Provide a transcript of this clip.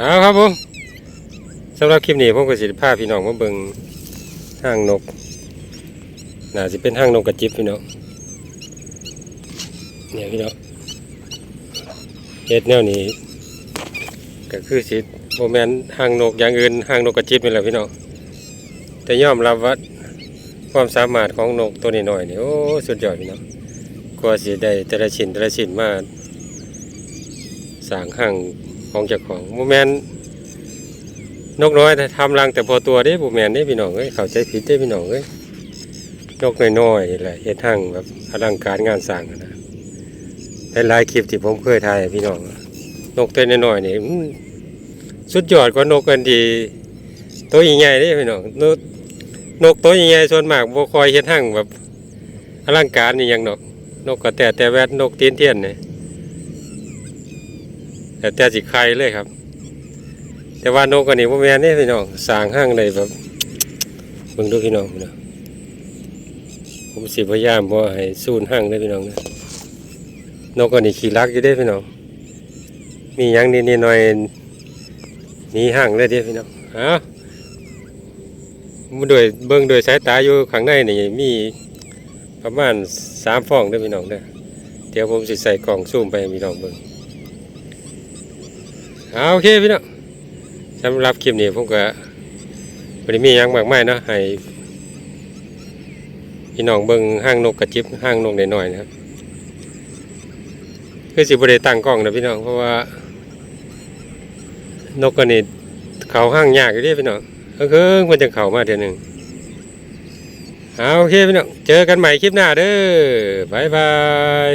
เอาครับผมสำหรับคลิปนี้ผมก็สิพาพพี่น้องมาเบิ่งห้างนกน่าสิเป็นห้างนกกระจิบพี่น้องเนี่ยพี่น้องเฮ็ดแนวนี้ก็คือสิโมแมนห้างนกอย่างอื่นห้างนกกระจิบนี่แหละพี่น้องแต่ยอมรับว่าความสามารถของนกตัวนี้หน่อยนี่โอ้สุดยอดพี่น้องกว่าสิได้แต่ละชิ้นแต่ละชิ้นมาสร้างห้าง ของเจ้าของโมแมนนกน้อยแต่ทำรังแต่พอตัวเด้โมแมนเด้พี่น้องเอ้ยเข้าใจผิดเด้พี่น้องเอ้ยนกน้อยๆนี่แหละเฮ็ดห้งแบบอลังการงานสร้างอะนะหลายคลิปที่ผมเคยถ่ายพี่น้องนกตัวน้อยๆนี่สุดยอดกว่านกกันดีตัวใหญ่ๆเด้พี่น้องนกนกตัวใหญ่ๆส่วนมากบ่คอยเฮ็ดหั่งแบบอลังการนี่ยังดอกนกก็แตแต่แวดนกตีนเทียนนี่ แต่แต่สิไข่เลยครับ แต่ว่านกอันนี้บ่แม่นเด้พี่น้องสางห้างได้แบบเบิ่งดูพี่น้องพี่น้องผมสิพยายามบ่ให้สูญห้างเด้พี่น้องนะนกอันนี้ขี้รักอยู่เด้พี่น้อง มียังนิดๆหน่อยหนีห่างเลยเดียพี่น้องเอามาโดยเบิ่งโดยสายตาอยู่ข้างในนี่มีประมาณสามฟองเด้พี่น้องเด้อเดี๋ยวผมสิใส่กล่องซูมไปพี่น้องเบิ่ง เอาโอเคพี่น้องสำหรับคลิปนี้ผมก็บ่ได้มียังมากมายเนาะให้พี่น้องเบิ่งห้างนกกระจิบห้างนกหน้อยๆนะครับคือสิบได้ตั้งกล้องนะพี่น้องเพราะว่านกกันนี่เขาห้างยากอยู่ดิพี่น้องก็คือมันจะเขามาเทียวหนึ่งเอาโอเคพี่น้องเจอกันใหม่คลิปหน้าเด้อบายบาย